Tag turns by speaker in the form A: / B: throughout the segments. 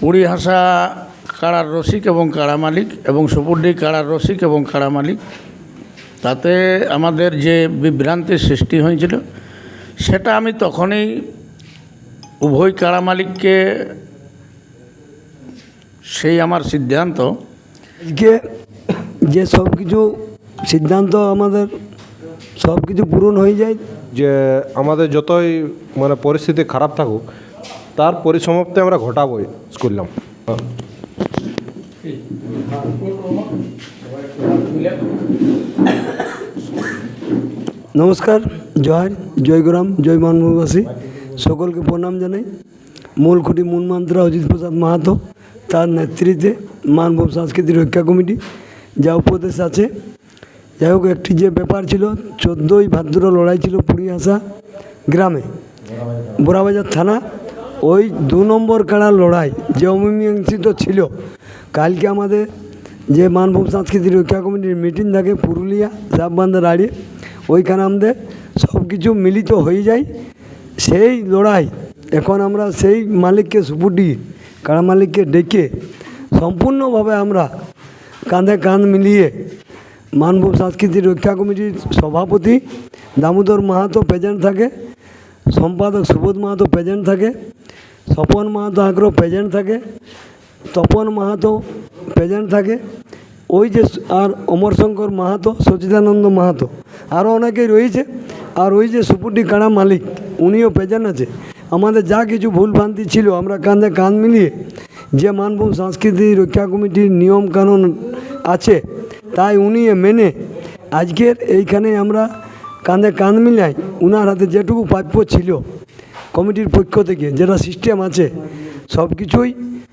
A: পুরীহাসা কাড়ার রসিক এবং কাড়া মালিক এবং সুপুরডি কাড়ার রসিক এবং কাড়া মালিক তাতে আমাদের যে বিভ্রান্তির সৃষ্টি হয়েছিল সেটা আমি তখনই উভয় কাড়া মালিককে সেই আমার সিদ্ধান্ত
B: আজকে যে সব কিছু সিদ্ধান্ত আমাদের সব কিছু পূরণ হয়ে যায়।
C: যে আমাদের যতই মানে পরিস্থিতি খারাপ থাকুক তার পরিসমাপ্তি আমরা ঘটাবই করলাম
B: নমস্কার, জয় জয়গ্রাম জয় মানববাসী। সকলকে প্রণাম জানাই। মূল খুঁটি মূল মন্ত্রা অজিত প্রসাদ মাহাতো, তার নেতৃত্বে মানব সাংস্কৃতিক রক্ষা কমিটি যা উপদেশ আছে। যাই হোক, একটি যে ব্যাপার ছিল, চোদ্দোই ভাদ্র লড়াই ছিল পুরী আসা গ্রামে। বোরাবাজার থানা ওই দু নম্বর কাড়ার লড়াই যে অমীমাংসিত ছিল। কালকে আমাদের যে মানভূম সাংস্কৃতিক রক্ষা কমিটির মিটিং থাকে পুরুলিয়া সাববান্ধা দাঁড়িয়ে ওইখানে আমাদের সব কিছু মিলিত হয়ে যায়। সেই লড়াই এখন আমরা সেই মালিককে সুপুটি কাড়া মালিককে ডেকে সম্পূর্ণভাবে আমরা কাঁধে কাঁধ মিলিয়ে মানভূম সাংস্কৃতিক রক্ষা কমিটির সভাপতি দামোদর মাহাতো প্রেজেন্ট থাকে, সম্পাদক সুবোধ মাহাতো প্রেজেন্ট থাকে স্বপন মাহাতো আগ্রহ প্রেজেন্ট থাকে, তপন মাহাতো প্রেজেন্ট থাকে, ওই যে আর অমরশঙ্কর মাহাতো, সচিদানন্দ মাহাতো আরও অনেকেই রয়েছে, আর ওই যে সুপুটি কাড়া মালিক, উনিও প্রেজেন্ট আছে। আমাদের যা কিছু ভুলভ্রান্তি ছিল, আমরা কাঁধে কাঁধ মিলিয়ে যে মানভূম সাংস্কৃতিক রক্ষা কমিটির নিয়ম কানুন আছে, তাই উনি মেনে আজকের এইখানে আমরা কাঁধে কাঁধ মিলাই উনার হাতে যেটুকু প্রাপ্য ছিল কমিটির পক্ষ থেকে যেটা সিস্টেম আছে সব কিছুই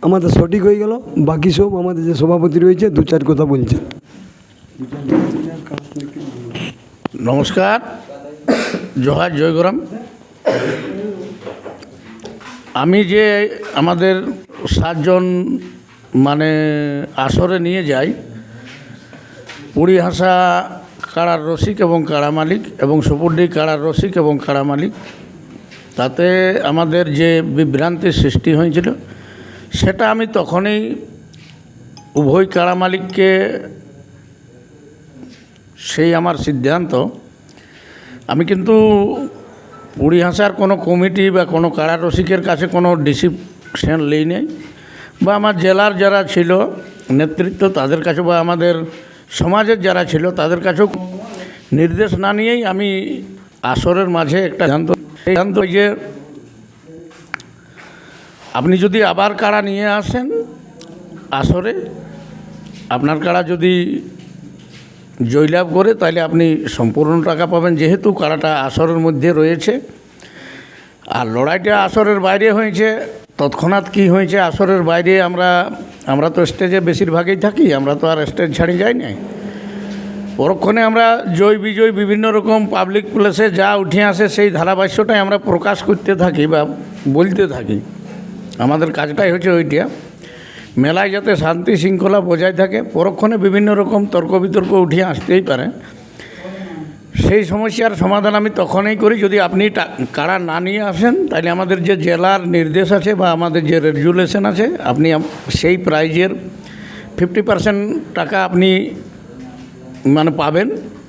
B: আমাদের সঠিক হয়ে গেল। বাকি সব আমাদের যে সভাপতি রয়েছে, দু চার কথা বলছে
A: নমস্কার। জোহার জয়গরাম আমি যে আমাদের সাতজন মানে আসরে নিয়ে যাই পুরীহাসা কাড়ার রসিক এবং কাড়া মালিক এবং সুপুরডি কাড়ার রসিক এবং কাড়া মালিক তাতে আমাদের যে বিভ্রান্তির সৃষ্টি হয়েছিল, সেটা আমি তখনই উভয় কাড়া মালিককে সেই আমার সিদ্ধান্ত। আমি কিন্তু পুরী হাসার কোনো কমিটি বা কোনো কারা রসিকের কাছে কোনো ডিসিশন নেই নেই বা আমার জেলার যারা ছিল নেতৃত্ব তাদের কাছে বা আমাদের সমাজের যারা ছিল তাদের কাছেও নির্দেশ না নিয়েই আমি আসরের মাঝে একটা সিদ্ধান্ত সিদ্ধান্ত যে আপনি যদি আবার কাড়া নিয়ে আসেন আসরে, আপনার কাড়া যদি জয়লাভ করে, তাহলে আপনি সম্পূর্ণ টাকা পাবেন, যেহেতু কাড়াটা আসরের মধ্যে রয়েছে। আর লড়াইটা আসরের বাইরে হয়েছে, তৎক্ষণাৎ কি হয়েছে, আসরের বাইরে আমরা আমরা তো স্টেজে বেশিরভাগই থাকি, আমরা তো আর স্টেজ ছাড়ি যাই না পরক্ষণে আমরা জয় বিজয় বিভিন্ন রকম পাবলিক প্লেসে যা উঠে আসে সেই ধারাভাষ্যটাই আমরা প্রকাশ করতে থাকি বা বলতে থাকি। আমাদের কাজটাই হচ্ছে ওইটা। মেলায় যাতে শান্তি শৃঙ্খলা বজায় থাকে, পরক্ষণে বিভিন্ন রকম তর্ক বিতর্ক উঠে আসতেই পারে। সেই সমস্যার সমাধান আমি তখনই করি যদি আপনি কারা না নিয়ে আসেন তাহলে আমাদের যে জেলার নির্দেশ আছে বা আমাদের যে রেজুলেশন আছে, আপনি সেই প্রাইজের ফিফটি পার্সেন্ট টাকা আপনি মানে পাবেন।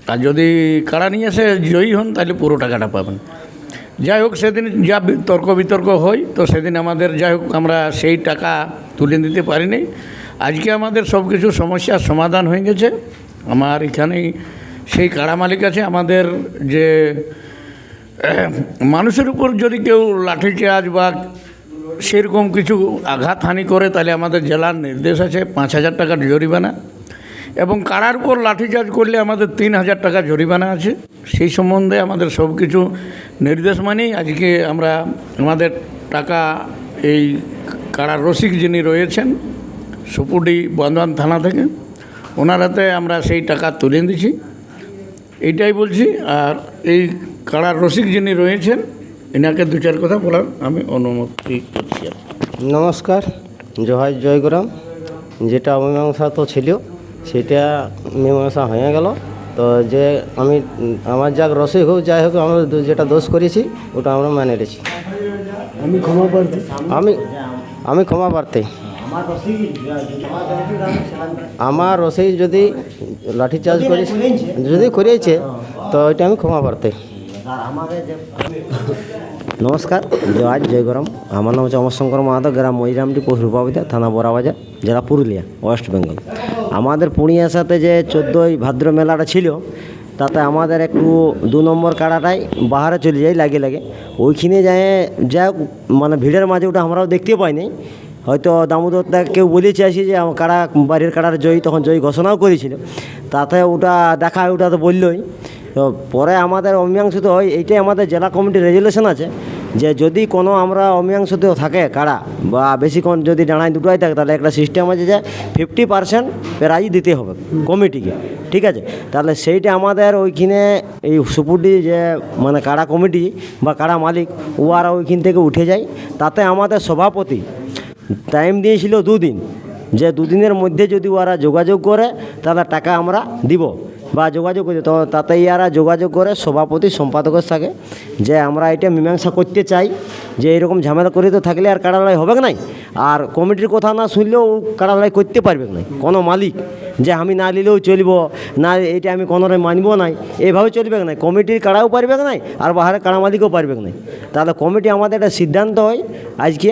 A: আর যদি কারা নিয়ে এসে জয়ী হন, তাহলে পুরো টাকাটা পাবেন। যাই হোক, সেদিন যা তর্ক বিতর্ক হয়, তো সেদিন আমাদের যাই হোক, আমরা সেই টাকা তুলে দিতে পারিনি। আজকে আমাদের সব কিছু সমস্যার সমাধান হয়ে গেছে। আমার এখানেই সেই কাড়া মালিক আছে। আমাদের যে মানুষের উপর যদি কেউ লাঠিচার্জ বা সেরকম কিছু আঘাতহানি করে, তাহলে আমাদের জেলার নির্দেশ আছে পাঁচ হাজার টাকার জরিমানা। এবং কারার উপর লাঠিচার্জ করলে আমাদের তিন হাজার টাকা জরিমানা আছে। সেই সম্বন্ধে আমাদের সব কিছু নির্দেশ মানেই আজকে আমরা আমাদের টাকা এই কারার রসিক যিনি রয়েছেন সুপুডি বন্ধন থানা থেকে, ওনার হাতে আমরা সেই টাকা তুলে দিছি এইটাই বলছি, আর এই কারার রসিক যিনি রয়েছেন, এনাকে দু চার কথা বলার আমি অনুমতি করছি
D: নমস্কার, জয় জয়গ্রাম যেটা অমীমাংসা তো ছিল সেটা মীমাংসা হয়ে গেল। তো যে আমি আমার যাক রসই হোক যাই হোক আমরা যেটা দোষ করেছি ওটা আমরা মেনে নিয়েছি।
B: আমি ক্ষমা প্রার্থী।
D: আমি আমি ক্ষমা প্রার্থী। আমার রসেই যদি লাঠি চার্জ করে যদি করিয়েছে তো ওইটা আমি ক্ষমা পারতে নমস্কার, জয় জয় গরম। আমার নাম হচ্ছে অমরশঙ্কর মাহাতো, গ্রাম মহিরামটি পোস্ট রূপাবিতা, থানা বড়াবাজার, জেলা পুরুলিয়া, ওয়েস্ট বেঙ্গল। আমাদের পুরুলিয়ার সাথে যে চোদ্দোই ভাদ্র মেলাটা ছিল, তাতে আমাদের একটু দু নম্বর কাড়াটাই বাহারে চলে যাই লাগে লাগে। ওইখানে যায়, যাই মানে ভিড়ের মাঝে ওটা আমরাও দেখতে পাইনি। হয়তো দামোদরদা কেউ বলে চাইছে যে, আমার কাড়া, বাড়ির কাড়ার জয়ী, তখন জয়ী ঘোষণাও করেছিল। তাতে ওটা দেখা, ওটা তো বললই। তো পরে আমাদের অমীমাংসিত হয়, এইটাই আমাদের জেলা কমিটির রেজুলেশন আছে, যে যদি কোনো আমরা অমীমাংসিত থাকে কাড়া বা বেশিক্ষণ যদি ডাঁড়ায় দুটোই থাকে, তাহলে একটা সিস্টেম আছে যে ফিফটি পার্সেন্ট প্রাইজ দিতে হবে কমিটিকে, ঠিক আছে? তাহলে সেইটা আমাদের ওইখানে এই সুপুরডি যে মানে কাড়া কমিটি বা কাড়া মালিক ওরা ওইখান থেকে উঠে যায়, তাতে আমাদের সভাপতি টাইম দিয়েছিল দুদিন, যে দুদিনের মধ্যে যদি ওরা যোগাযোগ করে, তাহলে টাকা আমরা দিব। বা যোগাযোগ করছে তো তাতে ইয়ারা যোগাযোগ করে, সভাপতি সম্পাদকের সাথে যে আমরা এটা মীমাংসা করতে চাই, যে এরকম ঝামেলা করে তো থাকলে আর কাড়া লড়াই হবে নাই? আর কমিটির কথা না শুনলেও কাড়া লড়াই করতে পারবে না কোনো মালিক যে আমি না নিলেও চলবো, না এটা আমি কোনো মানব নাই। এইভাবে চলবে না কমিটির কাড়াও পারবে নাই আর বাহারে কাড়া মালিকও পারবে না তাহলে কমিটি আমাদের একটা সিদ্ধান্ত হয় আজকে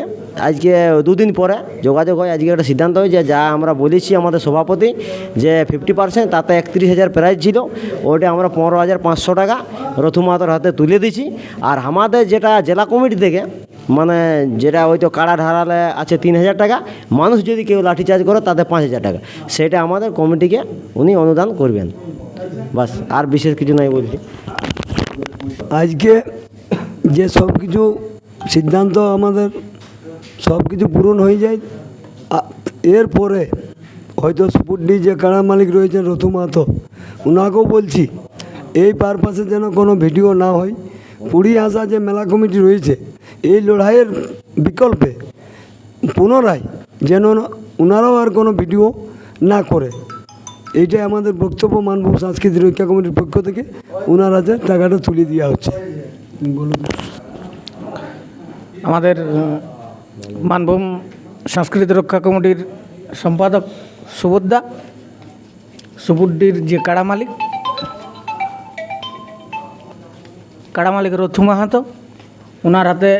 D: আজকে দুদিন পরে যোগাযোগ হয়। আজকে একটা সিদ্ধান্ত হয় যে যা আমরা বলেছি আমাদের সভাপতি যে ফিফটি পার্সেন্ট তাতে একত্রিশ হাজার প্রাইজ ছিল। ওইটা আমরা পনেরো হাজার পাঁচশো টাকা রথু মাতার হাতে তুলে দিছি আর আমাদের যেটা জেলা কমিটি থেকে মানে যেটা হয়তো কাড়া ঢালালে আছে তিন হাজার টাকা, মানুষ যদি কেউ লাঠিচার্জ করে তাতে পাঁচ হাজার টাকা। সেটা আমাদের কমিটিকে উনি অনুদান করবেন। বাস, আর বিশেষ কিছু নাই বলছি।
B: আজকে যে সব কিছু সিদ্ধান্ত আমাদের, সব কিছু পূরণ হয়ে যায় এরপরে হয়তো সুপুরডি যে কাড়া মালিক রয়েছেন রথু ওনাকেও বলছি, এই পারপাসে যেন কোনো ভিডিও না হয়। পুরী আসা যে মেলা কমিটি রয়েছে এই লড়াইয়ের বিকল্পে পুনরায় যেন ওনারাও আর কোনো ভিডিও না করে। এইটাই আমাদের বক্তব্য মানভূম সাংস্কৃতিক রক্ষা কমিটির পক্ষ থেকে। ওনার হাতে টাকাটা তুলে দেওয়া হচ্ছে। বলুন।
A: আমাদের মানভূম সংস্কৃতি রক্ষা কমিটির সম্পাদক সুবোধদা সুবুড্ডির যে কাড়া মালিক কাড়া মালিক রথু মাহাতো, ওনার হাতে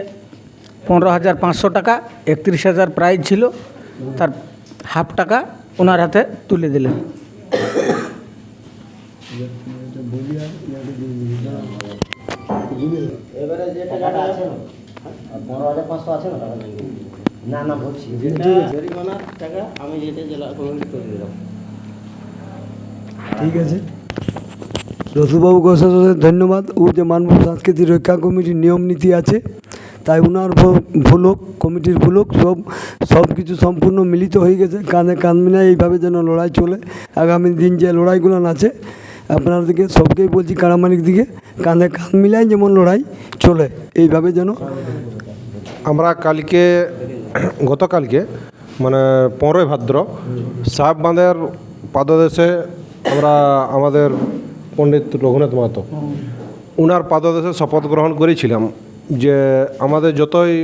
A: পনেরো হাজার পাঁচশো টাকা, একত্রিশ হাজার প্রাইজ ছিল। তার হাফ টাকা ওনার হাতে তুলে দিলেন।
B: ঠিক আছে। অশেষ ধন্যবাদ। ও যে মানব সাংস্কৃতিক রক্ষা কমিটির নিয়ম নীতি আছে। তাই ওনার ভ- ভুল হোক কমিটির ভুল হোক সব সব কিছু সম্পূর্ণ মিলিত হয়ে গেছে। কাঁধে কাঁধ মিলায় এইভাবে যেন লড়াই চলে। আগামী দিন যে লড়াইগুলো আছে আপনার দিকে সবকেই বলছি কাড়ামানিক দিকে কাঁধে কাঁধ মিলায় যেমন লড়াই চলে, এইভাবে যেন
C: আমরা কালকে, গতকালকে মানে পনেরোই ভাদ্র, সাহেব বাঁধের পাদদেশে আমরা আমাদের পণ্ডিত রঘুনাথ মাহাতো, উনার পাদদেশে শপথ গ্রহণ করেছিলাম। যে আমাদের যতই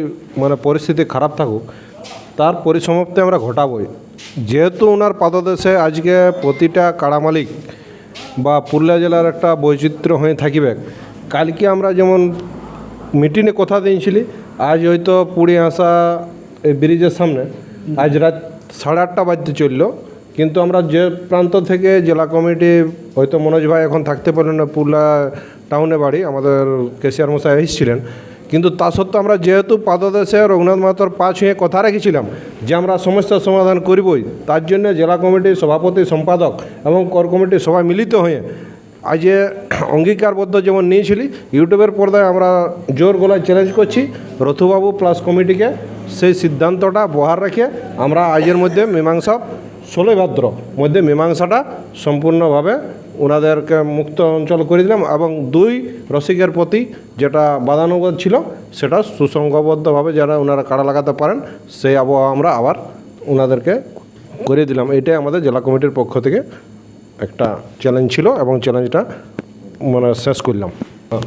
C: মানে পরিস্থিতি খারাপ থাকুক, তার পরিসমাপ্তি আমরা ঘটাবই। যেহেতু ওনার পাদদেশে আজকে প্রতিটা কাড়া মালিক বা পুরুলিয়া জেলার একটা বৈচিত্র্য হয়ে থাকিবে, কালকে আমরা যেমন মিটিংয়ে কথা দিয়েছিলি, আজ হয়তো পুরী আসা এই ব্রিজের সামনে, আজ রাত সাড়ে আটটা বাজতে চলল, কিন্তু আমরা যে প্রান্ত থেকে জেলা কমিটি, হয়তো মনোজ ভাই এখন থাকতে পারলেন না, পুরুলিয়া টাউনে বাড়ি, আমাদের কেশিয়ার মশাই এসেছিলেন কিন্তু তা সত্ত্বেও আমরা যেহেতু পাদদেশে রঘুনাথ মাহাতোর পা ছুঁয়ে কথা রেখেছিলাম যে আমরা সমস্যার সমাধান করবই, তার জন্য জেলা কমিটির সভাপতি, সম্পাদক এবং কর কমিটির সবাই মিলিত হয়ে আজ অঙ্গীকারবদ্ধ যেমন নিয়েছিলি, ইউটিউবের পর্দায় আমরা জোর গলায় চ্যালেঞ্জ করছি। রথুবাবু প্লাস কমিটিকে সেই সিদ্ধান্তটা বহার রেখে আমরা আজের মধ্যে মীমাংসা ষোলোই ভাদ্র মধ্যে মীমাংসাটা সম্পূর্ণভাবে ওনাদেরকে মুক্ত অঞ্চল করে দিলাম এবং দুই রসিকের প্রতি যেটা বাদানুবাদ ছিল, সেটা সুসংঘবদ্ধভাবে যারা ওনারা কাড়া লাগাতে পারেন, সেই আবহাওয়া আমরা আবার ওনাদেরকে করে দিলাম এটাই আমাদের জেলা কমিটির পক্ষ থেকে একটা চ্যালেঞ্জ ছিল এবং চ্যালেঞ্জটা মানে শেষ করলাম হ্যাঁ।